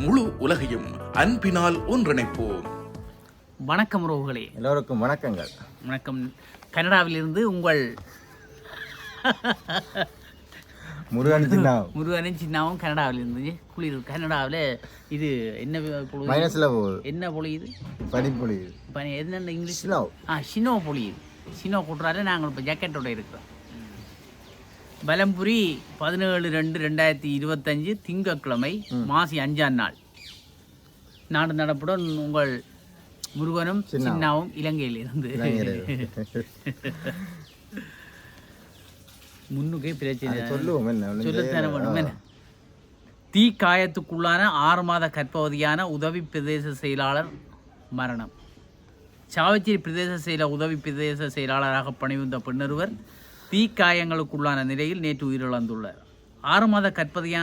முழு உலகையும் அன்பினால் ஒன்றிணைப்போம். வணக்கம் உறவுகளே. எல்லோருக்கும் வணக்கங்கள். வணக்கம். கனடாவிலிருந்து உங்கள் முருகன் சின்ன முருகனும் சின்னாவும் கனடாவிலிருந்து குளிர் கனடாவில் இது என்ன பொழுது? மைனஸில் போகுது என்ன பொழியுது. பனிப்பொழி இப்போ என்னென்ன இங்கிலீஷ்? Snow. ஆ ஷினோ பொழியுது. ஷினோ கூட்டுறாரு. நாங்கள் இப்போ ஜாக்கெட்டோட இருக்கிறோம். பலம்புரி பதினேழு ரெண்டு ரெண்டாயிரத்தி இருபத்தஞ்சு திங்கட்கிழமை மாசி அஞ்சாம் நாள். நாடு நடப்புடன் உங்கள் முருகனும் சின்னாவும். இலங்கையிலிருந்து. முன்னுக்கே பிரச்சனை சொல்லுவோம் சொல்லத்தானே என்ன தீ காயத்துக்குள்ளான ஆறு மாத கர்ப்பவதியான உதவி பிரதேச செயலாளர் மரணம். சாவச்சேரி பிரதேச செயல உதவி பிரதேச செயலாளராக பணிபுரிந்த பெண்ணொருவர் தீ காயங்களுக்குள்ளான நிலையில் நேற்று உயிரிழந்துள்ளார். ஆறு மாத கற்பதியா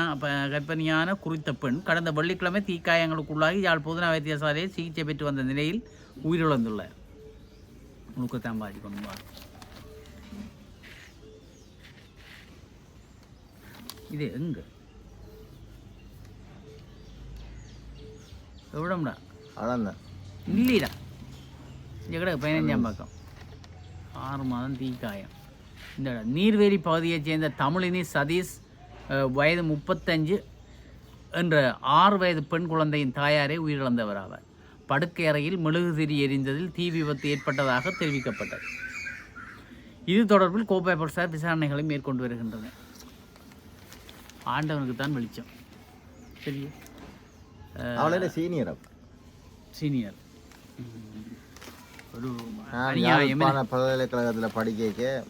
கர்ப்பிணியான குறித்த பெண் கடந்த வெள்ளிக்கிழமை தீக்காயங்களுக்குள்ளாகி யாழ் பொதுநா வைத்தியசாலையில் சிகிச்சை பெற்று வந்த நிலையில் உயிரிழந்துள்ளார். முழுக்கத்தான் பாதிக்கணும். இது எங்க? எவ்வளோம்டா? அதான் இல்லைடா. இங்கே கிடக்கு பதினஞ்சாம் பக்கம். ஆறு மாதம் தீக்காயம். இந்த நீர்வேலி பகுதியைச் சேர்ந்த தமிழினி சதீஷ் வயது முப்பத்தஞ்சு என்ற ஆறு வயது பெண் குழந்தையின் தாயாரே உயிரிழந்தவர் ஆவார். படுக்கை அறையில் மெழுகுதிரி எரிந்ததில் தீ விபத்து ஏற்பட்டதாக தெரிவிக்கப்பட்டது. இது தொடர்பில் கோப்பை போலீசார் விசாரணைகளை மேற்கொண்டு வருகின்றனர். ஆண்டவனுக்கு தான் வெளிச்சம். சரி அவளோட சீனியர் சீனியர். ஒரு பல்கலைக்கழகத்தில் படிக்க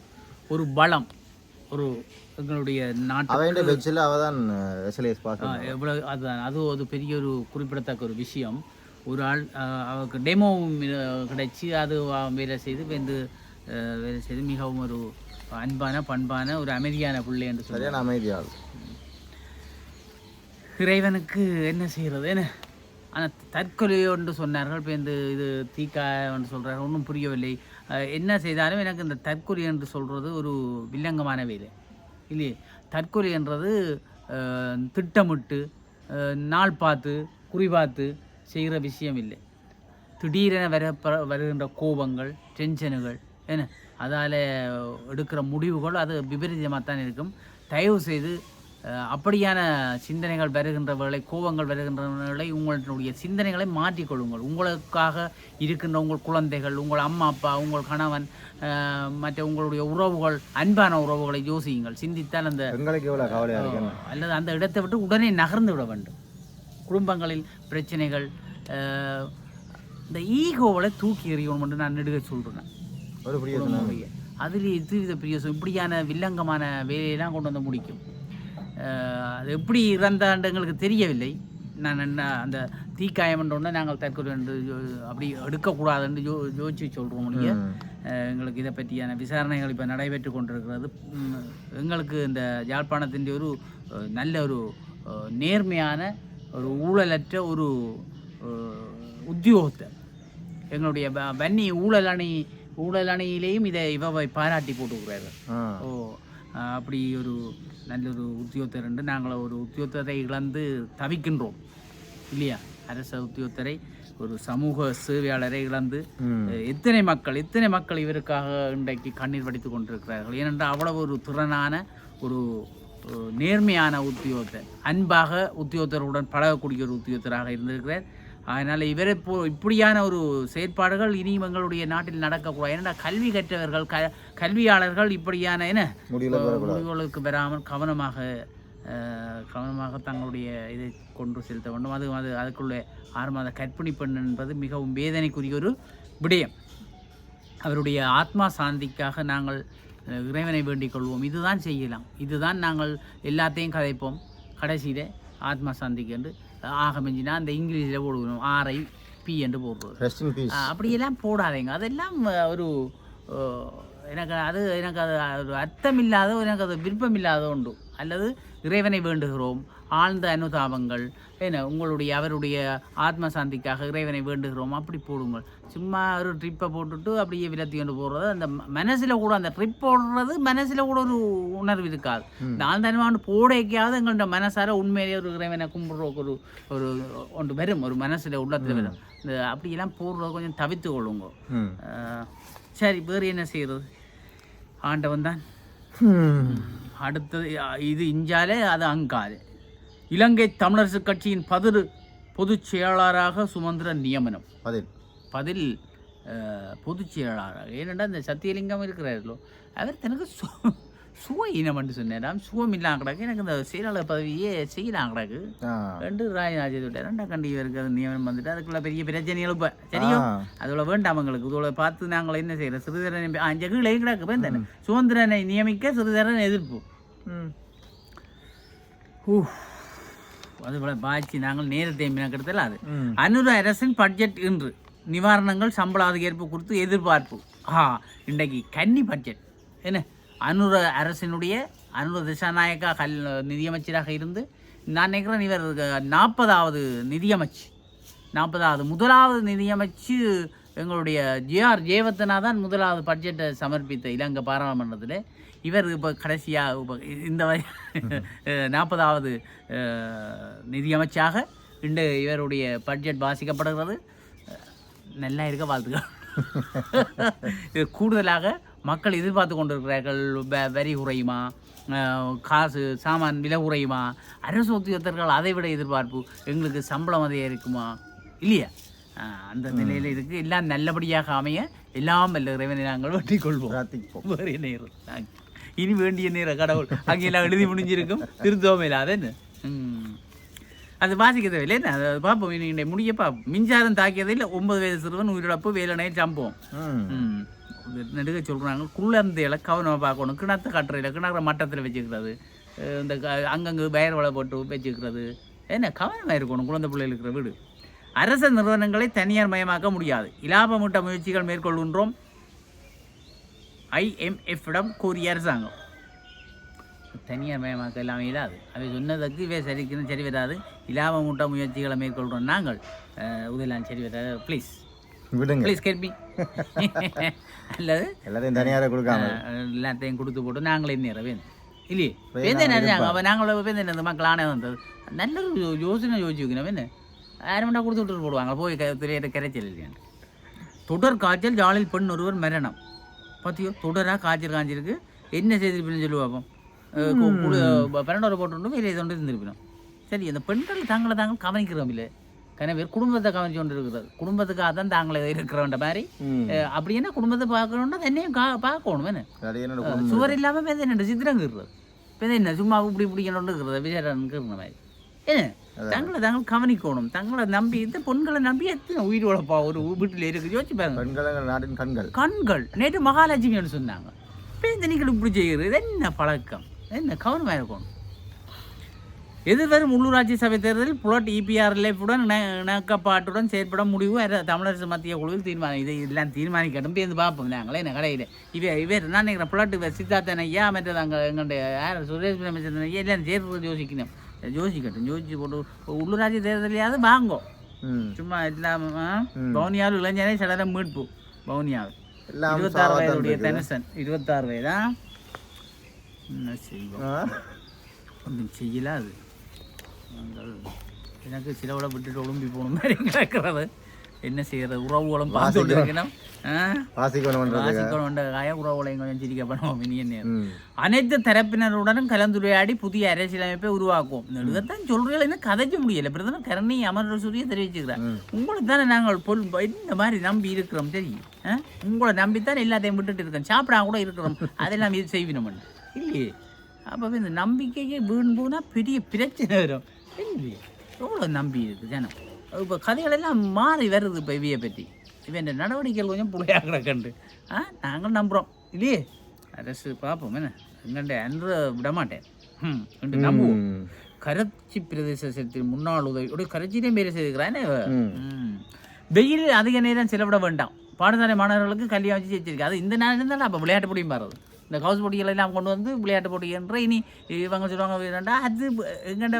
ஒரு பலம் ஒரு எங்களுடைய நாட்டு அவன் பெச்சில் அவ தான் அதுதான். அது ஒரு பெரிய ஒரு குறிப்பிடத்தக்க ஒரு விஷயம். ஒரு ஆள் அவருக்கு டெமோவும் கிடைச்சி அது வேலை செய்து வந்து வேலை செய்து மிகவும் ஒரு அன்பான பண்பான ஒரு அமைதியான பிள்ளை என்று சொல்லுவார் சரியான அமைதியாள் இறைவனுக்கு என்ன செய்கிறது என்ன? ஆனால் தற்கொலை என்று சொன்னார்கள் இப்போ இந்த இது தீக்கா என்று சொல்கிறார்கள் ஒன்றும் புரியவில்லை. என்ன செய்தாலும் எனக்கு இந்த தற்கொலை என்று சொல்கிறது ஒரு வில்லங்கமான வேலை. இல்லையே? தற்கொலை என்றது திட்டமிட்டு நாள் பார்த்து குறிபார்த்து செய்கிற விஷயம் இல்லை. திடீரென வர வருகின்ற கோபங்கள் டென்ஷனுகள் என்ன? அதால் எடுக்கிற முடிவுகள் அது விபரீதமாக தான் இருக்கும். தயவு செய்து அப்படியான சிந்தனைகள் வருகின்ற வேளை கோபங்கள் வருகின்ற வேளை உங்களுடைய சிந்தனைகளை மாற்றிக்கொள்ளுங்கள். உங்களுக்காக இருக்கின்ற உங்கள் குழந்தைகள் உங்கள் அம்மா அப்பா உங்கள் கணவன் மற்ற உங்களுடைய உறவுகள் அன்பான உறவுகளை யோசியுங்கள். சிந்தித்தால் அந்த அல்லது அந்த இடத்தை விட்டு உடனே நகர்ந்து விட வேண்டும். குடும்பங்களில் பிரச்சனைகள் இந்த ஈகோவை தூக்கி எறியணும் என்று நான் நெடுக சொல்கிறேன் அதில் எதுவித பிரிய இப்படியான வில்லங்கமான வேலையெல்லாம் கொண்டு வந்து முடிக்கும். அது எப்படி இறந்தாண்டு எங்களுக்கு தெரியவில்லை. நான் என்ன அந்த தீக்காயம்ன்றோடனே நாங்கள் தற்கொலை என்று அப்படி எடுக்கக்கூடாதுன்னு யோ யோசிச்சு சொல்கிறோம் நீங்க அஹ் எங்களுக்கு இதை பற்றியான விசாரணைகள் இப்போ நடைபெற்று கொண்டிருக்கிறது. எங்களுக்கு இந்த யாழ்ப்பாணத்தின் ஒரு நல்ல ஒரு நேர்மையான ஒரு ஊழலற்ற ஒரு உத்தியோகத்தை எங்களுடைய வன்னி ஊழல் அணி ஊழல் அணியிலேயும் இதை இவவை பாராட்டி போட்டுக்கிறார்கள். ஓ அப்படி ஒரு நல்ல ஒரு உத்தியோகத்தர் என்று நாங்கள் ஒரு உத்தியோகத்தை இழந்து தவிக்கின்றோம். இல்லையா? அரச உத்தியோகத்தரை ஒரு சமூக சேவையாளரை இழந்து எத்தனை மக்கள் எத்தனை மக்கள் இவருக்காக இன்றைக்கு கண்ணீர் வடித்து கொண்டிருக்கிறார்கள்? ஏனென்றால் அவ்வளவு ஒரு திறனான ஒரு ஒரு நேர்மையான உத்தியோகத்தர் அன்பாக உத்தியோகத்தருடன் பழகக்கூடிய ஒரு உத்தியோகத்தராக இருந்திருக்கிறார். அதனால் இவரை இப்போ இப்படியான ஒரு செயற்பாடுகள் இனியும் எங்களுடைய நாட்டில் நடக்கக்கூடாது. ஏன்னா கல்வி கற்றவர்கள் க கல்வியாளர்கள் இப்படியான என்ன முடிவுகளுக்கு பெறாமல் கவனமாக கவனமாக தங்களுடைய இதை கொண்டு செலுத்த வேண்டும். அது அது அதுக்குள்ளே ஆறு மாத கற்பிணி பெண் என்பது மிகவும் வேதனைக்குரிய ஒரு விடயம். அவருடைய ஆத்மா சாந்திக்காக நாங்கள் இறைவனை வேண்டிக் கொள்வோம். இதுதான் செய்யலாம். இதுதான் நாங்கள் எல்லாத்தையும் கதைப்போம். கடைசியில் ஆத்மா சாந்திக்கு என்று ஆக மிஞ்சினா அந்த இங்கிலீஷில் போடுவோம் ஆரை ஆர்ஐபி என்று போடுறது. அப்படியெல்லாம் போடாதீங்க. அதெல்லாம் ஒரு எனக்கு அது எனக்கு அது ஒரு அர்த்தமில்லாத எனக்கு அது விருப்பமில்லாத உண்டு அல்லது இறைவனை வேண்டுகிறோம். ஆழ்ந்த அனுதாபங்கள். என்ன உங்களுடைய அவருடைய ஆத்ம சாந்திக்காக இறைவனை வேண்டுகிறோம். அப்படி போடுங்கள். சும்மா ஒரு ட்ரிப்பை போட்டுட்டு அப்படியே விலத்தி கொண்டு போடுறது அந்த மனசில் கூட அந்த ட்ரிப் போடுறது மனசில் கூட ஒரு உணர்வு இருக்காது. இந்த ஆழ்ந்த அனுபவம் போடைக்காவது எங்கள்ட மனசார உண்மையிலேயே ஒரு இறைவனை கும்பிட்றோக்கு ஒரு ஒரு ஒன்று வரும். ஒரு மனசில் உள்ளத்தில் வரும். இந்த அப்படியெல்லாம் போடுறது கொஞ்சம் தவித்து கொள்ளுங்க. சரி வேறு என்ன செய்கிறது? ஆண்டவன் தான். அடுத்தது இது இஞ்சாலே அது அங்காலே. இலங்கை தமிழரசு கட்சியின் பதிரு பொதுச் செயலாளராக சுமந்திரன் நியமனம். பதில். பதில் பொதுச் செயலாளராக. ஏனென்றால் இந்த சத்தியலிங்கம் இருக்கிறார்களோ அவர் தனக்கு சு சுவ இனம் சொன்னாராம் சுவம் இல்லாம கிடக்கு. எனக்கு இந்த செயலாளர் பதவியே செய்யலாம் கிடக்கு ரெண்டு ராஜராஜ விட்டார் ரெண்டா கண்டி இவருக்கு அது நியமனம் வந்துட்டு அதுக்குள்ள பெரிய பிரச்சனைகள் இப்போ சரியோ ஆ. அதோட வேண்டாம் எங்களுக்கு. இதோட பார்த்து நாங்கள் என்ன செய்யறோம் சிறிதரனை அஞ்சு கீழே கிடக்கு. வேண்டாம் சுதந்திரனை நியமிக்க சிறிதரன் எதிர்ப்பு. அதுபோல பாய்ச்சி நாங்கள் நேரத்தை மினக்கெடுத்தல அது. அனுர அரசின் பட்ஜெட் இன்று. நிவாரணங்கள் சம்பள அதிகரிப்பு குறித்து எதிர்பார்ப்பு. ஆ இன்றைக்கு கன்னி பட்ஜெட் என்ன? அனுர அரசினுடைய அனுர திசாநாயக்கா கல் நிதியமைச்சராக இருந்து நான் நினைக்கிறேன் இவர் நாற்பதாவது நிதியமைச்சு. நாற்பதாவது முதலாவது நிதியமைச்சு எங்களுடைய ஜேஆர் ஜெயவர்த்தனா தான் முதலாவது பட்ஜெட்டை சமர்ப்பித்த இலங்கை பாராளுமன்றத்தில். இவர் இப்போ கடைசியாக இப்போ இந்த நாற்பதாவது நிதியமைச்சாக இன்று இவருடைய பட்ஜெட் வாசிக்கப்படுகிறது. நல்லா இருக்க வாழ்த்துக்கள். கூடுதலாக மக்கள் எதிர்பார்த்து கொண்டிருக்கிறார்கள் வரி குறையுமா? காசு சாமான் விலை குறையுமா? அரசு உத்தியோகத்தர்கள் அதை விட எதிர்பார்ப்பு எங்களுக்கு சம்பளம் அதே இருக்குமா? இல்லையா? அந்த நிலையில் இருக்கு. எல்லாம் நல்லபடியாக அமைய எல்லாம் வல்ல இறைவனை நாங்கள் வெற்றி கொள்வோம் பிரார்த்திப்போம். வேறு இருக்கு? இனி வேண்டிய நேர கடவுள். அங்கெல்லாம் எழுதி முடிஞ்சிருக்கும். திருத்தோமே என்ன? ம். அது வாசிக்க தேவையில்லை. என்ன? அதை பார்ப்போம். இனி முடிய பார்ப்போம் மின்சாரம் தாக்கியதில் ஒன்பது வயது சிறுவன் உயிரிழப்பு வேலனையில் சம்பவம். ம். நெடுக சொல்கிறாங்க குள்ளந்தையில கவனமாக பார்க்கணும். கிணத்து கட்டுறையில் கிணறு மட்டத்தில் வச்சுக்கிறது இந்த க- அங்கங்கே வயர் வலை போட்டு வச்சுக்கிறது. என்ன கவனமாக இருக்கணும்? குழந்தை பிள்ளைகள் இருக்கிற வீடு. அரச நிறுவனங்களை தனியார் மயமாக்க முடியாது. இலாபமூட்ட முயற்சிகள் மேற்கொள்கின்றோம். ஐஎம்எஃப்பிடம் கூறிய அரசாங்கம். தனியார் மயமாக்க எல்லாமே இல்லாது அவை சொன்னதுக்கு இவை சரிக்குன்னு சரி வராது. இலாபமூட்ட முயற்சிகளை மேற்கொள்கிறோம். நாங்கள் அஹ் சரி வராது ப்ளீஸ் விடுங்க. ப்ளீஸ் கேள்வி அல்லது? எல்லாத்தையும் தனியார கொடுக்காம. எல்லாத்தையும் கொடுத்து போட்டு நாங்களே நிறவேன் இல்லையே? வேந்தே நினைச்சாங்க அப்போ நாங்கள வேந்தே இந்த மக்கள் ஆனே வந்தது. நல்ல யோசனை யோசிச்சு வைக்கணும் என்ன? ஆயிரம் மண்டா கொடுத்து விட்டு போடுவாங்க. போய் திரையிட்ட கரைச்சல் இல்லையான்னு தொடர் காய்ச்சல் ஜாலில் பெண் ஒருவர் மரணம். பார்த்தியோ தொடராக காய்ச்சல் காய்ச்சிருக்கு. என்ன செய்திருப்பீங்கன்னு சொல்லி பார்ப்போம் அஹ், கு- குடு- பன்னெண்டு போட்டு வேலையை தொண்டு இருந்திருப்பினோம். சரி அந்த பெண்கள் தாங்களை தாங்கள் கவனிக்கிறோம் இல்லை கனவே குடும்பத்தை கவனிச்சு கொண்டு இருக்கிறது. குடும்பத்துக்காக தான் தாங்களே இருக்கிறோன்ற மாதிரி. அப்படி என்ன குடும்பத்தை பார்க்கணுன்னா என்னையும் கா பார்க்கணும் என்ன? சுவர் இல்லாமல் பேர் என்ன சித்திரங்கிறது பேர் என்ன? சும்மா இப்படி பிடிக்கணும்னு இருக்கிறது. விஜயரனுக்கு மாதிரி. என்ன? தங்களை தாங்கள் கவனிக்கணும். தங்களை நம்பி இந்த பொண்களை நம்பி எத்தனை உயிர் உழப்பா ஒரு வீட்டில் இருக்கு யோசிச்சு பாருங்க. கண்கள். கண்கள். நேற்று மகாலட்சுமின்னு சொன்னாங்க. இப்போ இந்த நீங்கள் இப்படி செய்கிறது என்ன பழக்கம்? என்ன கவனமாக இருக்கணும்? எதிர்வரும் உள்ளூராட்சி சபை தேர்தலில் புலட் இபிஆர் லைஃபுடன் இணக்கப்பாட்டுடன் செயற்பட முடிவு தமிழரசு மத்திய குழுவில் தீர்மானம். இதை இதெல்லாம் தீர்மானிக்கட்டும். பேருந்து பார்ப்போம். நாங்களே என்ன கடையில் இவ இவர் நான் நினைக்கிறேன் புலட் இவர் சித்தார்த்தன் ஐயா மற்றது அங்கே எங்களுடைய யார்? சுரேஷ் பிரமச்சந்திரன் ஐயா எல்லாம் சேர்த்து யோசிக்கணும். யோசிக்கட்டும். யோசிச்சு போட்டு உள்ளூராட்சி தேர்தலையாவது வாங்கோ. சும்மா இல்லாமல் பவுனியாவில் இளைஞரை சடலம் மீட்பு. பவுனியாவில். எல்லாம் இருபத்தாறு வயதுடைய. தனுசன். இருபத்தாறு வயதா? என்ன செய்வோம்? ஒன்றும் செய்யல அது. எனக்கு சிலவிட விட்டுட்டு ஒழும்பி போன மாதிரி கிடக்கிறது. என்ன செய்யறது? உறவுகளும் பார்த்து கொண்டு இருக்கணும் அனைத்து தரப்பினருடனும் கலந்துரையாடி புதிய அரசியலமைப்பை உருவாக்குவோம். நெடுகத்தான் சொல்றீங்களா கதைக்க முடியல. பிரதமர் கருணை அமர் சூரிய தெரிவிச்சுக்கிறார். உங்களுக்கு தானே நாங்கள் பொல் இந்த மாதிரி நம்பி இருக்கிறோம் ஆ? உங்களை நம்பித்தான் எல்லாத்தையும் விட்டுட்டு இருக்கோம். சாப்பிடா கூட இருக்கிறோம். அதெல்லாம் இது செய்வினோம் இல்லையே? அப்போ இந்த நம்பிக்கையே வீண் போனால் பெரிய பிரச்சனை வரும். எவ்வளோ நம்பி இருக்கு ஜனம். இப்போ கதைகள் எல்லாம் மாறி வருது இப்போ இவையை பற்றி இவன் நடவடிக்கைகள் கொஞ்சம் புள்ளையாக கண்டு. ஆ நாங்கள் நம்புகிறோம் இல்லையே? அரசு பார்ப்போம் என்ன? எங்கள்கிட்ட அன்று விட மாட்டேன் ம் நம்புவோம். கரச்சி பிரதேசத்தில் முன்னாள் உதவி. ஒரு கரச்சியிலே மேலே செய்திருக்கிறானே. வெயில் அதிக நேரம் செலவிட வேண்டாம். பாடசாலை மாணவர்களுக்கு கல்வியை வச்சு வச்சிருக்கு. அது இந்த நேரம் தான் அப்போ விளையாட்டு போட்டியும் பாருது இந்த கவுஸ் போட்டிகள் எல்லாம் கொண்டு வந்து விளையாட்டு போட்டி என்ற இனி இவங்க சொல்லுவாங்க வேண்டாம் அது எங்கிட்ட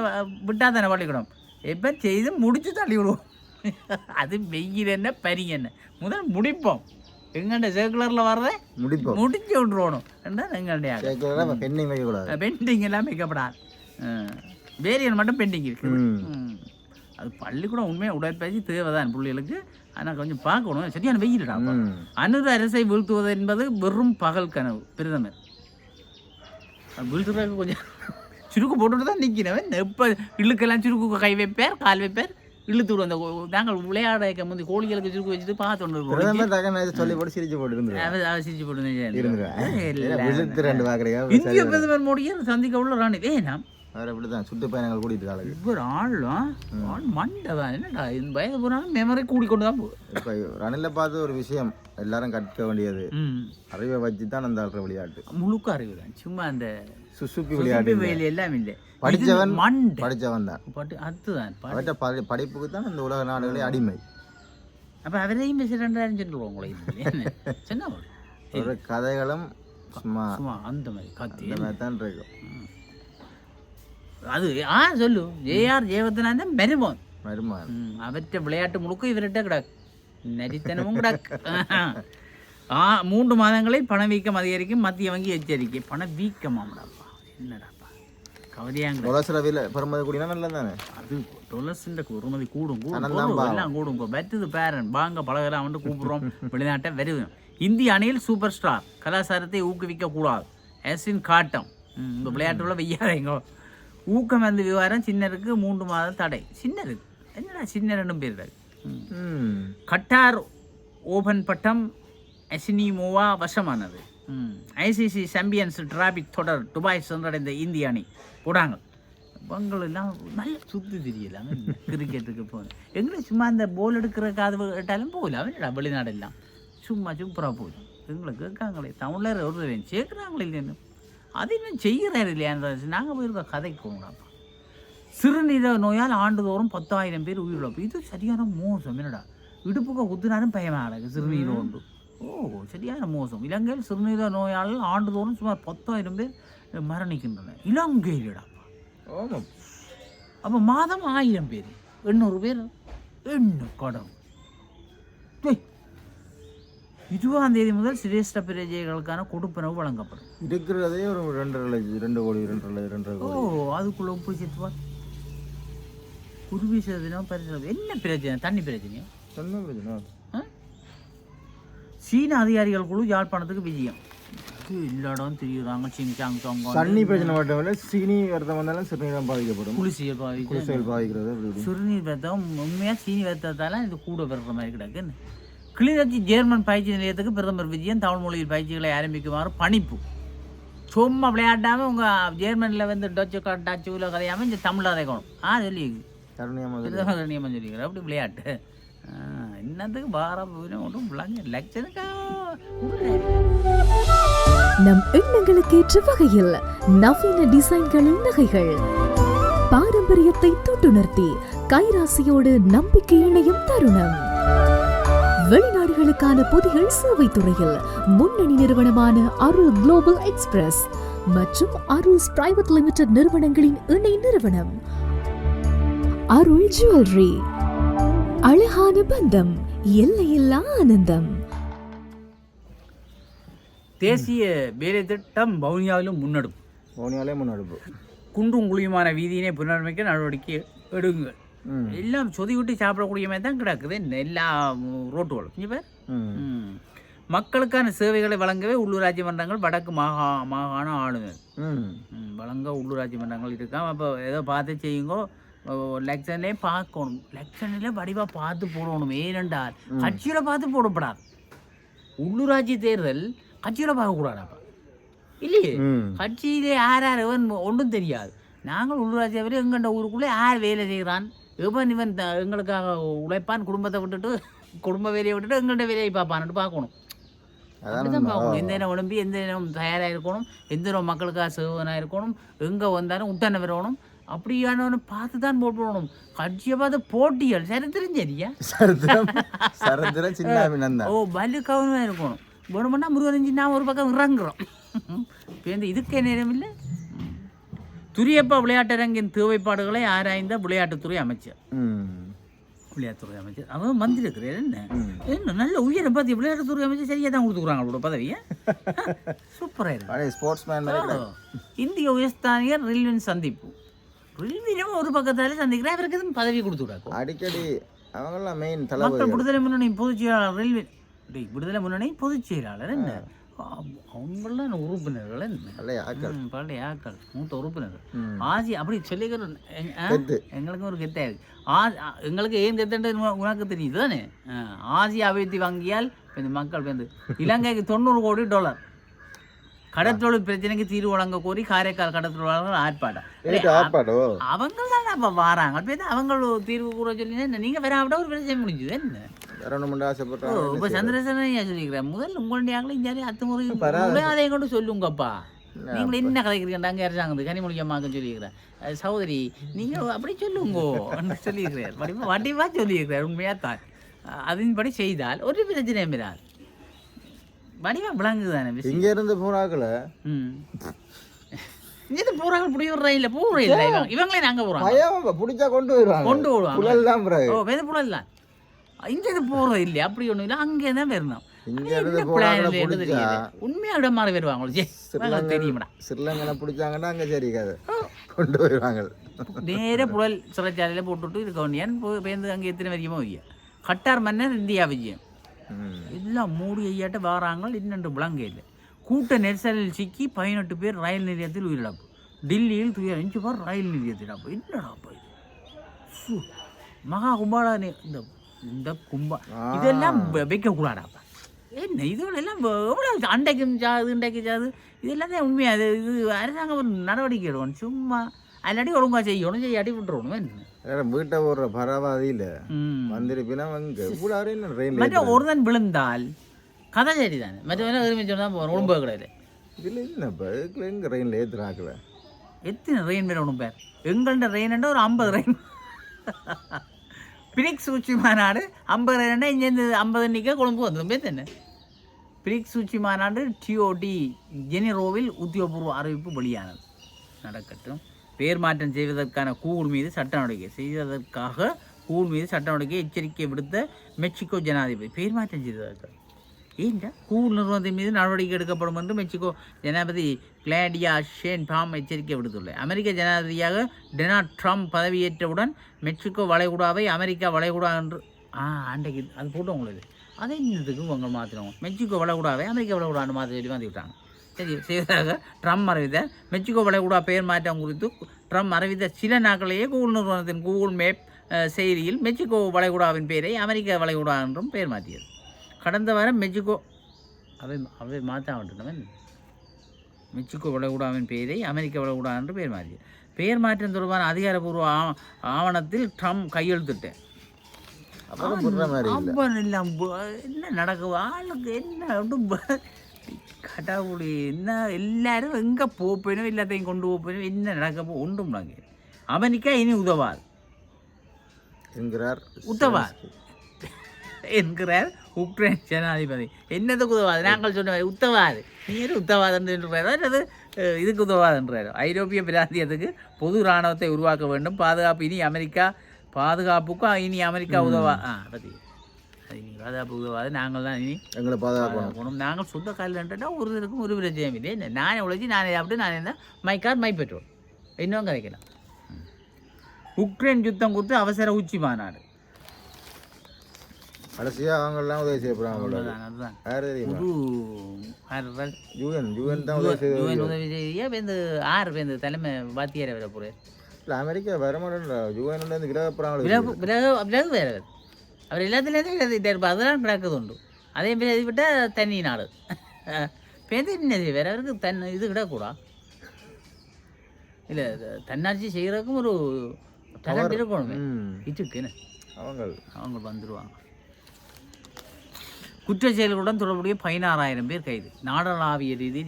விட்டா தானே பள்ளிக்கூடம். எப்போ செய்து முடிச்சு தள்ளி விடுவோம். அது வெயில் என்ன பனி என்ன? முதல் முடிப்போம். எங்கண்ட சர்க்குலரில் வர்றதை முடிப்போம். முடிச்சு விட்டுருவோம் என்றால் வைக்கக்கூடாது. பெண்டிங் எல்லாம் வைக்கப்படாது. வேரியல் மட்டும் பெண்டிங் இருக்குது. அது பள்ளிக்கூடம் உண்மையாக உடற்பயிற்சி தேவைதான் பிள்ளைகளுக்கு. ஆனால் கொஞ்சம் பார்க்கணும். சரியான வெயில்டா ம். அனுர் அரசை வீழ்த்துவது என்பது வெறும் பகல் கனவு பிரதமர். வீழ்த்துறதுக்கு கொஞ்சம் சுருக்கு போட்டுட்டு தான் நிற்கிறவன் எப்போ இழுக்கெல்லாம் சுருக்கு கை வைப்பார் கால் வைப்பார் இழுத்து அந்த நாங்கள் விளையாட முந்தி கோழிகளுக்கு சுருக்கு வச்சுட்டு தகன சொல்லி போட்டு சிரிச்சு போட்டு சிரிச்சு போட்டு இந்திய பிரதமர் மோடியை சந்திக்க உள்ள ராணி ஏனா வேற இப்படிதான் சுற்றுப்பயணங்கள் கூட்டிட்டு ஆளுக்கு. இவர் ஆளும் ஆள் மண்டதான் என்னடா இந்த வயது போனாலும் மெமரி கூடிக்கொண்டு தான் போகுது. இப்போ ரணில பார்த்து ஒரு விஷயம் எல்லாரும் கற்க வேண்டியது. அறிவை வச்சு தான் அந்த ஆடுற விளையாட்டு. முழுக்க அறிவு தான். சும்மா அந்த சுசுப்பி விளையாட்டு வேலி எல்லாம் இல்லை. படிச்சவன் இது மண்டை. படிச்சவன் தான். பட்டு அதுதான் அவற்ற படி படிப்புக்கு தான் இந்த உலக நாடுகளே அடிமை. அப்ப அவரையும் ரெண்டாயிரம் சொல்லுவோம் உங்களை. சொன்னா. ஒரு கதைகளும் சும்மா அந்த மாதிரி கத்தி. தான் இருக்கும். அது ஆ சொல்லு. ஜேஆர் ஜெயவர்தனா தான் மருமோன் மருமா ம், அவற்றை விளையாட்டு முழுக்க இவர்கிட்ட கிடக்கு. நரித்தனமும் கிடக்கு. ஆ மூன்று மாதங்களில் பணவீக்கம் அதிகரிக்கும் மத்திய வங்கி எச்சரிக்கை. பணவீக்கமாம்டாப்பா என்னடாப்பா. கவலையாங்க கூடினா நல்லா தானே? அது டொலர்ஸின் உறுமதி கூடும் கூடும். எல்லாம் கூடும் பேரன். வாங்க பழகலாம் வந்து கூப்பிடுறோம். வெளிநாட்டை வருவோம் இந்திய அணியில் சூப்பர் ஸ்டார் கலாச்சாரத்தை ஊக்குவிக்க கூடாது. எஸ்இன் காட்டம். இந்த விளையாட்டுல வெய்யாதீங்க. ஊக்கம் வந்து விவகாரம் சின்னருக்கு மூன்று மாதம் தடை. சின்னருக்கு. என்னடா சின்ன ரெண்டும் பேர் இருக்கு. ம். ம் கட்டார் ஓபன் பட்டம் எசினிமோவா வசமானது. ஐசிசி சாம்பியன்ஸ் டிராபிக் தொடர் துபாய் சென்றடைந்த இந்திய அணி. போடாங்க. எல்லாம் நல்ல சுற்றி தெரியலாம் கிரிக்கெட்டுக்கு போகணும் எங்களை சும்மா அந்த போல் எடுக்கிற காது கேட்டாலும் போகல. அவனடா வெளிநாடெல்லாம்? சும்மா சூப்பராக போகுது. எங்களை கேட்காங்களே. தமிழர் ஒரு சேர்க்குறாங்களே இல்லைன்னு. அது இன்னும் செய்கிறாரு இல்லையான்ற நாங்கள் போயிருக்க கதைக்கு போகலாம்ப்பா சிறுநீரக நோயால் ஆண்டுதோறும் பத்தாயிரம் பேர் உயிரிழப்பு. இது சரியான மோசம். என்னடா? இடுப்புக்கு குத்துனாலும் பயமாக சிறுநீரகம் உண்டு ஓ சரியான மோசம். இலங்கையில் சிறுநீரக நோயால் ஆண்டுதோறும் சுமார் பத்தாயிரம் பேர் மரணிக்கின்றனர். இலங்கையிலடாப்பா ஆமாம் அப்போ மாதம் ஆயிரம் பேர். எண்ணூறு பேர்? என்ன கடன் இருபதாம் தேதி முதல் சிரேஷ்ட பிரஜைகளுக்கான கொடுப்பனவு வழங்கப்படும். இருக்கிறதே ஒரு ரெண்டரை லட்சம் ரெண்டு கோடி ரெண்டரை லட்சம் ரெண்டரை ஓ அதுக்குள்ள போய் சேர்த்துவா? குருவி சேதனம் பரிசு என்ன பிரச்சனை தண்ணி பிரச்சனையா சொன்ன பிரச்சனை? சீன அதிகாரிகள் குழு யாழ்ப்பாணத்துக்கு விஜயம். இது எல்லா இடம் தெரியுறாங்க சிங்சாங் சாங் தண்ணி பிரச்சனை மட்டும் இல்லை சீனி வருத்தம் வந்தாலும் சிறுநீரம் பாதிக்கப்படும் குளிசியை பாதிக்கிறது. சிறுநீர் வெத்தம் உண்மையாக சீனி வெத்தத்தால இது கூட வர்ற மாதிரி கிடக்குன்னு கிளிநொச்சி ஜெர்மன் பயிற்சி நிலையத்துக்கு பிரதமர் விஜயன் தமிழ் மொழியில் பயிற்சிகளை ஆரம்பிக்குமாறு பணிப்பு. சும்மா விளையாட்டாமல் உங்கள் ஜெர்மனியில் வந்து டச்சு டச்சுவில் கதையாமல் இந்த தமிழில் கதைக்கணும் ஆ சொல்லி கருணையாம சொல்லி. பிரதமர் நியமனம் சொல்லிக்கிறேன் அப்படி விளையாட்டு. என்னத்துக்கு பாரம் போயிடும் ஒன்றும் பிள்ளைங்க லட்சனுக்கா நம் எண்ணங்களுக்கேற்ற வகையில் நவீன டிசைன்களின் நகைகள். பாரம்பரியத்தை தொட்டுணர்த்தி கைராசியோடு நம்பிக்கை இணையும் தருணம். வெளிநாடுகளுக்கான பொதிகள் சேவை துறையில் முன்னணி நிறுவனமான அருள் குளோபல் எக்ஸ்பிரஸ் மற்றும் அருள்ஸ் பிரைவேட் லிமிடெட் நிறுவனங்களின் இணை நிறுவனம். அருள் ஜுவல்லரி அழகான பந்தம் எல்லையில்லா ஆனந்தம். தேசிய வேலை திட்டம் வவுனியாவிலும் முன்னெடுப்பு. மௌனியாலே முன்னெடுப்பு. குன்றும் குழியுமான வீதியினை புனரமைக்க நடவடிக்கை எடுங்கள். எல்லாம் சொதி விட்டு சாப்பிடக்கூடிய மாதிரி தான் கிடக்குது. எல்லா ரோட்டுகளும். ம். மக்களுக்கான சேவைகளை வழங்கவே உள்ளூராட்சி மன்றங்கள் வடக்கு மாகா மாகாண ஆளுநர் வழங்க உள்ளூராட்சி மன்றங்கள் இருக்காம அப்போ ஏதோ பார்த்து செய்யுங்கோ. லெக்ஷன்லேயே பார்க்கணும். லெக்ஷன்லேயே வடிவாக பார்த்து போடணும். ஏனென்றால் கட்சியில் பார்த்து போடப்படாது. உள்ளூராட்சி தேர்தல் கட்சியில் பார்க்கக்கூடாதாப்பா இல்லையே? ம். கட்சியிலே யார் யார் ஒன்றும் தெரியாது. நாங்கள் உள்ளூராட்சி எங்கண்ட ஊருக்குள்ளே யார் வேலை செய்கிறான்? இவன் த- எங்களுக்காக உழைப்பான் குடும்பத்தை விட்டுட்டு குடும்ப வேலையை விட்டுட்டு எங்கள்கிட்ட வேலையை பார்ப்பான்ட்டு பார்க்கணும். அப்படிதான் பார்க்கணும். எந்த நேரம் உடம்பி எந்த நேரம் தயாராக இருக்கணும் எந்த நேரம் மக்களுக்காக சேவனாக இருக்கணும் எங்கே வந்தாலும் உத்தனை வரணும். அப்படியானவனை பார்த்து தான் போடணும். கட்சியை பார்த்து போட்டிகள் சரித்திரம் சரியா? சரித்திரம் சரித்திரம் சின்ன மினம் ஓ பலு கவனமாக இருக்கணும். வேணுமென்னா முருகன் சின்ன ஒரு பக்கம் இறங்குறோம். இப்போ இந்த இதுக்கே நேரம் இல்லை. துரியப்பா விளையாட்டரங்கின் தேவைப்பாடுகளை ஆராய்ந்த விளையாட்டுத்துறை அமைச்சர். விளையாட்டுத்துறை அமைச்சர். அவன் வந்திருக்கிறேன் என்ன? என்ன? நல்ல உயரம் பார்த்து விளையாட்டுத்துறை அமைச்சர் சரியாக தான் கொடுத்துக்குறாங்க அவளோட பதவியை. சூப்பராக ஸ்போர்ட்ஸ் மேன் இந்திய உயர்ஸ்தானியர் ரில்வின் சந்திப்பு. ரில்வினும் ஒரு பக்கத்தால சந்திக்கிறேன் அவருக்கு எதுவும் பதவி கொடுத்து விடாக்கும் அடிக்கடி அவங்கெல்லாம் மெயின் மக்கள் விடுதலை முன்னணி பொதுச் செயலாளர் ரயில்வே விடுதலை முன்னணி பொதுச் செயலாளர் என்ன? அவங்களாம் உறுப்பினர்கள்? பழைய ஆக்கள் ம், பழைய ஆக்கள் மூத்த உறுப்பினர்கள். ஆசி அப்படி சொல்லிக்கிற. எங்களுக்கும் ஒரு கெத்தா. இருக்கு ஆ- எங்களுக்கு ஏன் கெத்துன்றது உன- உனக்கு தெரியுது தானே ஆசிய அபிவிருத்தி வங்கியால் மக்கள் வந்து இலங்கைக்கு தொண்ணூறு கோடி டாலர். கடற்றொழில் பிரச்சனைக்கு தீர்வு வழங்க கோரி காரைக்கால் கடற்றொழிலாளர்கள் ஆர்ப்பாட்டம். அவங்க தான் அப்போ வராங்க. அவங்க தீர்வு கூற சொல்லி நீங்கள் வராவிட ஒரு பிரச்சனை முடிஞ்சுது என்ன? ஓ ஆசைப்பட்டோம் இப்போ சொல்லிக்கிறேன் முதல்ல உங்களுடைய ஆங்களும் இங்கே அத்துமுறை பரவாயில்ல. உங்களே அதை கொண்டு சொல்லுங்கப்பா. நீங்கள் என்ன கலைக்கிறீங்க அங்கே அரசாங்கம் கனிமொழி அம்மாக்கு சொல்லியிருக்கிறேன். சகோதரி நீங்கள் அப்படி சொல்லுங்கோ சொல்லியிருக்கிறார் வடிவா வடிவாக சொல்லியிருக்கிறார் உண்மையாக தான் அதன்படி செய்தால் ஒரு பிரச்சனையும் வராது. வடிவா விளங்குது தானே இங்க இருந்து இப்படி ஒரு ரயில் போகிற இல்லை இவங்க இவங்களே நாங்கள் போகிறாங்க பயம் பிடிச்சா கொண்டு வருவாங்க கொண்டு வருவாங்க. புழல் தான் ஓ வெது புலல்ல இங்கேருந்து போகிறது இல்லை அப்படி ஒன்றும் இல்லை. அங்கே தான் வரணும். இங்க அது இருந்து என்ன போனாங்கள plan இல்ல, என்ன பிடிச்சா தெரியல. உண்மையா விட மாறி வருவாங்களோ? தெரியுமாடா. சிறிலங்கனை பிடிச்சாங்கன்னா அங்க சரி கதை கொண்டு வருவாங்க நேர புழல் சிறைச்சாலையில் போட்டுவிட்டு இருக்க வேண்டியான் போய் பேருந்து அங்கே எத்தனை வரைக்குமோ வைய கட்டார் மன்னர் இந்தியா விஜயம். எல்லாம் மூடி ஐயாட்ட வாராங்க இன்னொன்று விளங்க இல்லை கூட்ட நெரிசலில் சிக்கி பதினெட்டு பேர் ரயில் நிலையத்தில் உயிரிழப்பு. டெல்லியில் துயர் அஞ்சு பேர் ரயில் நிலையத்தில் அப்போ என்னடாப்பா இது மகா கும்பாடா இந்த இந்த கும்பா இதெல்லாம் வெ- வைக்கக்கூடாதாப்பா என்ன இதோட எல்லாம் எவ்வளோ அண்டைக்கும் சாது இண்டைக்கு சாது. இதெல்லாம் தான் உண்மையா? இது இது அரசாங்கம் ஒரு நடவடிக்கை எடுக்கணும். சும்மா அல்லாடி ஒழுங்கா செய்யணும் செய்யாட்டி விட்டுறணும் என்ன? வேற வீட்டை போடுற பரவாதில்ல ம். வந்திருப்பினா அங்க. கூட என்ன ட்ரெயின்ல மற்ற ஒருதன் விழுந்தால் கதை சரி தானே மற்றவன எதுவுமே தான் போகிறோம் உடம்பு கிடையாது இதுல என்னப்பா இதுல எங்க ட்ரெயின்ல ஏத்துறாக்கல எத்தனை ரெயின் ஒன்று பேர் எங்கள்கிட்ட ரெயின்ண்டா ஒரு ஐம்பது ரெயின்? பிரிக்ஸ் உச்சி மாநாடு ஐம்பது ரெண்டு இங்கேருந்து ஐம்பது நிற்க கொழும்பு வந்ததுமே பேர் பிரிக்ஸ் உச்சி மாநாடு டிஓடி ஜெனிரோவில் உத்தியோகபூர்வ அறிவிப்பு வெளியானது நடக்கட்டும் பேர் மாற்றம் செய்வதற்கான கூகுள் மீது சட்ட நடவடிக்கை செய்வதற்காக கூகுள் மீது சட்ட நடவடிக்கை எச்சரிக்கை விடுத்த மெக்சிகோ ஜனாதிபதி பேர் மாற்றம் செய்ததற்காக ஏன்டா கூகுள் நிறுவனத்தின் மீது நடவடிக்கை எடுக்கப்படும் என்று மெக்சிகோ ஜனாதிபதி கிளாடியா ஷேன் பாம் எச்சரிக்கை விடுத்துள்ளார் அமெரிக்க ஜனாதிபதியாக டொனால்ட் ட்ரம்ப் பதவியேற்றவுடன் மெக்சிகோ வளைகுடாவை அமெரிக்கா வளைகுடா என்று ஆ அன்றைக்கு அது போட்டு உங்களுக்கு. அதை இன்னத்துக்கு உங்கள் மாற்றினோம் மெக்சிகோ வளைகுடாவை அமெரிக்க வளைகுடான்னு மாற்றி சொல்லி மாற்றி விட்டாங்க சரி செய்வதாக ட்ரம்ப் அறிவித்த மெக்சிகோ வளைகுடா பெயர் மாற்றம் குறித்து ட்ரம்ப் அறிவித்த சில நாட்களிலேயே கூகுள் நிறுவனத்தின் கூகுள் மேப் செயலியில் மெக்சிகோ வளைகுடாவின் பெயரை அமெரிக்க வளைகுடா என்றும் பெயர் மாற்றியது. கடந்த வாரம் மெக்சிகோ அவை அவை மாற்ற விட்டுனவன் மெக்சிகோ வளைகுடாவின் பெயரை அமெரிக்க வளைகுடா என்று பெயர் மாற்றியது பெயர் மாற்றம் தொடர்பான அதிகாரப்பூர்வ ஆவ- ஆவணத்தில் ட்ரம்ப் கையெழுத்திட்டேன் அப்பன் எல்லாம் என்ன நடக்குது? ஆளுக்கு என்ன கடவுளே என்ன எல்லாரும் எங்கே போப்பேனும் எல்லாத்தையும் கொண்டு போப்பேனும் என்ன நடக்க ஒன்றும் நாங்கள் அமெரிக்கா இனி உதவாது. என்கிறார் உதவாது. என்கிறார் உக்ரைன் ஜனாதிபதி. என்னதுக்கு உதவாது நாங்கள் சொன்ன உத்தவாது. நீர் உத்தவாதுன்றாரோ அஹ், இதுக்கு உதவாதுன்றாரோ ஐரோப்பிய பிராந்தியத்துக்கு பொது இராணுவத்தை உருவாக்க வேண்டும். பாதுகாப்பு இனி அமெரிக்கா பாதுகாப்புக்கும் இனி அமெரிக்கா உதவா ஆ பற்றி அது இனி பாதுகாப்பு உதவாது. நாங்கள் தான் இனி எங்களை பாதுகாக்கணும். நாங்கள் சொந்த காலில்ன்றா ஒரு இதுக்கும் ஒரு பிரச்சனையும் இல்லை. என்ன? நானே உழைச்சி நானே சாப்பிட்டு நானே தான் மை கார் மை பெட்ரோல் இன்னும் கிடைக்கலாம். உக்ரைன் யுத்தம் குறித்து அவசர உச்சி மாநாடு. கடைசியா அவங்க எல்லாம் உதவி செய்ய போறாங்க போல இருக்கு. அதுதான் அதுதான். யாரு தெரியுமா யூஎன் யூஎன் தான் உதவி செய்ய யுவன் உதவி செய்ய வந்து ஆறு பேர் இந்த தலைமை வாத்தியாரை வர போகிறார் இல்ல அமெரிக்கா வரமாட்டேன் யூஎன் இருந்து கிரக போறாங்க விலகு விலகு விலகு வேறு. அவர் எல்லாத்துலேருந்து எழுதிட்டே இருப்பார் அதெல்லாம் கிடக்குது உண்டு. அதே மாதிரி எழுதி விட்டால் தனி நாடு. பேருந்து என்னது வேற அவருக்கு தன் இது கிடக்கூடா? இல்லை தன்னாட்சி செய்கிறதுக்கும் ஒரு டேலண்ட் இருக்கணுமே. என்ன? அவங்க அவங்க வந்துடுவாங்க குற்றச் செயல்களுடன் தொடர்புடைய பதினாறாயிரம் பேர் கைது. நாடளாவிய ரீதி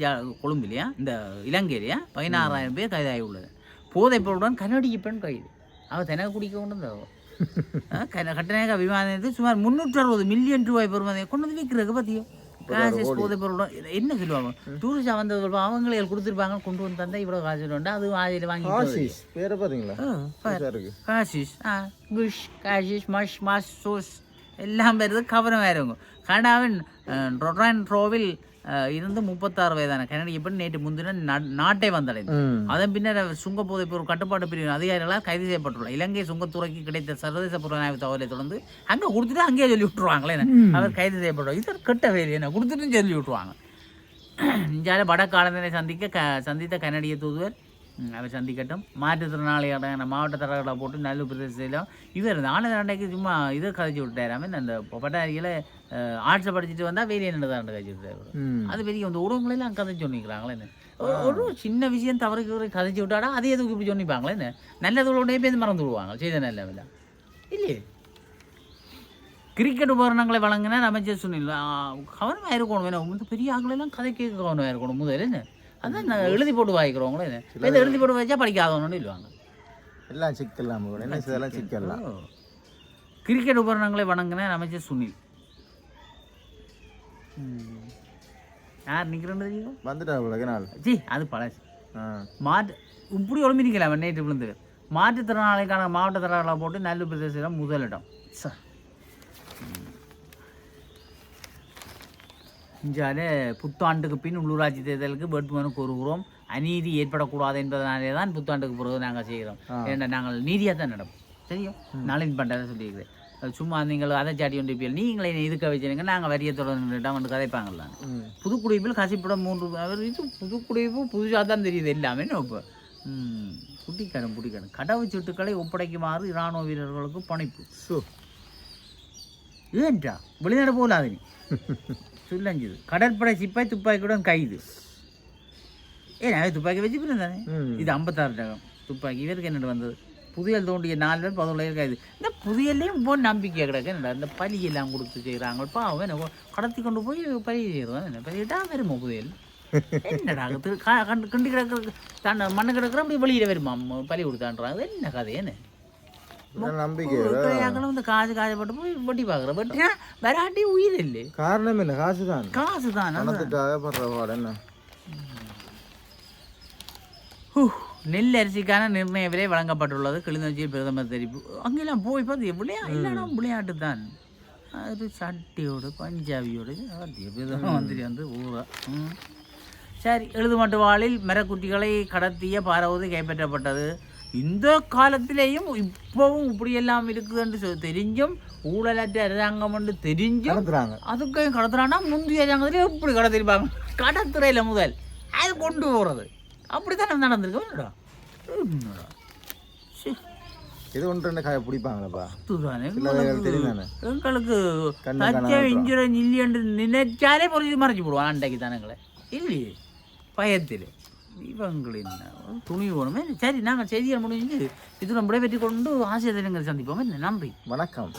கொழும்புலையா? இந்த இலங்கையிலையா? பதினாறாயிரம் பேர் கைதாகி உள்ளது போதைப் பொருளுடன் கன்னடிய பெண் கைது. அவள் தெனக குடிக்க கொண்டு கட்டநாயக விமானத்தை சுமார் முந்நூற்றி அறுபது மில்லியன் ரூபாய் பெறுமதியை கொண்டு வந்து விற்கிறதுக்கு பார்த்தியோ காசு போதைப் பொருளுடன் இது என்ன சொல்லுவாங்க? டூரிஸ்டாக வந்தது அவங்களே கொடுத்துருப்பாங்க கொண்டு வந்து தந்தா இவ்வளோ காசு வேண்டாம் அது ஆதியில் வாங்கி பேரை பார்த்தீங்களா காஷிஷ் ஆ குஷ் காஷிஷ் மஷ் மஷ் சோஸ் எல்லாம் வருது கவனம் வேறுங்க கனடாவின் ரொட்ரான் ட்ரோவில் இருந்து முப்பத்தாறு வயதான கனடிய பெண் நேற்று முன்தினம் நாட்டை வந்தடைந்தார் ம் அதன் பின்னர் அவர் சுங்க போதைப் பொருள் கட்டுப்பாட்டு பிரிவின் அதிகாரிகளால் கைது செய்யப்பட்டுள்ளார் இலங்கை சுங்கத்துறைக்கு கிடைத்த சர்வதேச புலனாய்வு தகவலை தொடர்ந்து அங்கே கொடுத்துட்டு அங்கேயே சொல்லி விட்டுருவாங்களே அவர் கைது செய்யப்பட்டுள்ளார் இது கெட்ட வேலை என்ன கொடுத்துட்டும் சொல்லி விட்டுருவாங்க இந்தியாவில் வடக்காலந்தனை சந்திக்க க சந்தித்த கனடிய தூதுவர் அவர் சந்திக்கட்டும் மாற்றுத்திறனாளியான மாவட்ட தலைவர்களை போட்டு நல்ல பிரதேசத்திலும் இவர் ஆனந்த அண்டைக்கு சும்மா இதை கதைச்சி விட்டாராம இந்த பட்டாரியில் ஆர்ட்ஸை படிச்சுட்டு வந்தால் வேலையை நின்றுதான் கதைச்சி விட்டார் அது பெரிய இந்த ஊடகங்களெல்லாம் கதை சொன்னிக்கிறாங்களே ஒரு- ஒரு சின்ன விஷயம் தவறுக்கு கதைச்சி விட்டாடா அதே எதுக்கு இப்படி சொன்னிப்பாங்களே என்ன? நல்லதோடய பேருந்து மறந்து விடுவாங்க செய்த நல்ல இல்லையே? கிரிக்கெட் உபகரணங்களை வழங்கினார் அமைச்சர் சுனில். ஆ, கவனமா இருக்கணும் வேணும் வந்து பெரிய ஆட்களெல்லாம் கதை கேட்க கவனமாக இருக்கணும் முதல்ல என்ன? அதான் நான் எழுதி போட்டு இதை. எழுதி போட்டு வச்சா படிக்காதவனு இல்லைவாங்க எல்லாம் சிக்கலாம் என்ன செய்யலாம் சிக்கலாம். கிரிக்கெட் உபகரணங்களை வழங்கினார் அமைச்சர் சுனில். யார் நிற்கிறேன்னு தெரியும்? வந்துட்டா இவ்வளோ நாள் ஜி அது பழசு. மாற்று இப்படி ஒளிம்பி நிற்கலாம் நேற்று விழுந்து மாற்றுத்திறனாளிக்கான மாவட்ட தலைவர்களை போட்டு நல்ல பிரதேசம் முதலிடம். ச. இந்தியாவில் புத்தாண்டுக்கு பின் உள்ளூராட்சி தேர்தலுக்கு வேட்புமனு கோருகிறோம். அநீதி ஏற்படக்கூடாது என்பதனாலே தான் புத்தாண்டுக்கு பிறகு நாங்கள் செய்கிறோம். ஏன்னா நாங்கள் நீதியாக தான் நடப்போம். தெரியும் நளின் பண்ணுறதை சொல்லியிருக்கிறேன். சும்மா நீங்கள் அதை சாட்டி கொண்டு போய் நீங்களே இதுக்க வச்சுருங்க நாங்கள் வரியை தொடர்ந்துட்டா வந்து கதைப்பாங்கல்ல புதுக்குடிப்பில் கசிப்படம் மூன்று இது புதுக்குடிப்பு புதுசாக தான் தெரியுது எல்லாமே இப்போ? குட்டிக்கடன் குட்டிக்கடன் கடவுச்சீட்டுக்களை ஒப்படைக்குமாறு இராணுவ வீரர்களுக்கு பணிப்பு. ஸோ ஏன்டா வெளிநாடு போகலாது நீ. சொல்லஞ்சுது கடற்படை சிப்பாய் துப்பாக்கியுடன் கைது. ஏன் அவன் துப்பாக்கி வச்சு தானே? இது ஐம்பத்தாறு டகம் துப்பாக்கி இவருக்கு என்னோட வந்தது? புதியல் தோண்டிய நாலு பேர் பதினொன்று பேர் கைது. இந்த புதியல்லையும் போய் நம்பிக்கை கிடக்கு. என்னடா இந்த பலி எல்லாம் கொடுத்து செய்கிறாங்க பாவம் என்ன கடத்தி கொண்டு போய் பலி செய்கிறோம் என்ன பலியிட்டா வருமோ புதியல். என்னடா கண்டு கண்டு கிடக்கு தான் மண்ணு கிடக்குற அப்படி வெளியில் வருமா பலி கொடுத்தான்றாங்க என்ன கதை என்ன? நம்பிக்கை இருக்கிறாங்களும் இந்த காசு காசப்பட்டு போய் வட்டி பார்க்குறேன் வட்டினா வராட்டி உயிர் இல்லை காரணம் என்ன காசு தான் காசு தான் பணத்துக்காக படுற பாடு என்ன ஹூ, நெல் அரிசிக்கான நிர்ணய விலை வழங்கப்பட்டுள்ளது கிளிநொச்சியில் பிரதமர் தெரிவிப்பு அங்கெல்லாம் போய் பார்த்து விளையா இல்லைனா விளையாட்டு தான் அது சட்டியோடு பஞ்சாபியோடு பிரதம மந்திரி வந்து ஊரா. சரி எழுதுமட்டு வாளில் மரக்குட்டிகளை கடத்திய பாரவதி கைப்பற்றப்பட்டது இந்த காலத்திலேயும் இப்போவும் இப்படியெல்லாம் இருக்குதுன்னு சொ- தெரிஞ்சும் ஊழலற்ற அரசாங்கம் என்று தெரிஞ்சும் அதுக்கும் கடத்துறான்னா முந்தைய அரசாங்கத்திலே எப்படி கடத்திருப்பாங்க கடத்துறையில் முதல். அது கொண்டு போகிறது அப்படித்தானே நடந்திருக்கு இது ஒன்று பிடிப்பாங்களப்பா. எங்களுக்கு காணாம இன்சூரன்ஸ் இல்லையென்று நினைச்சாலே பொறிச்சு மறைச்சு போடுவான் அண்டைக்கு தானங்களே இல்லையே? பயத்தில். இவங்களின் துணி வேணுமே சரி நாங்கள் செய்தியை முடிஞ்சு இது நம்ம விடைபெற்று கொண்டு ஆசிரியர் சந்திப்போம். நன்றி. வணக்கம்.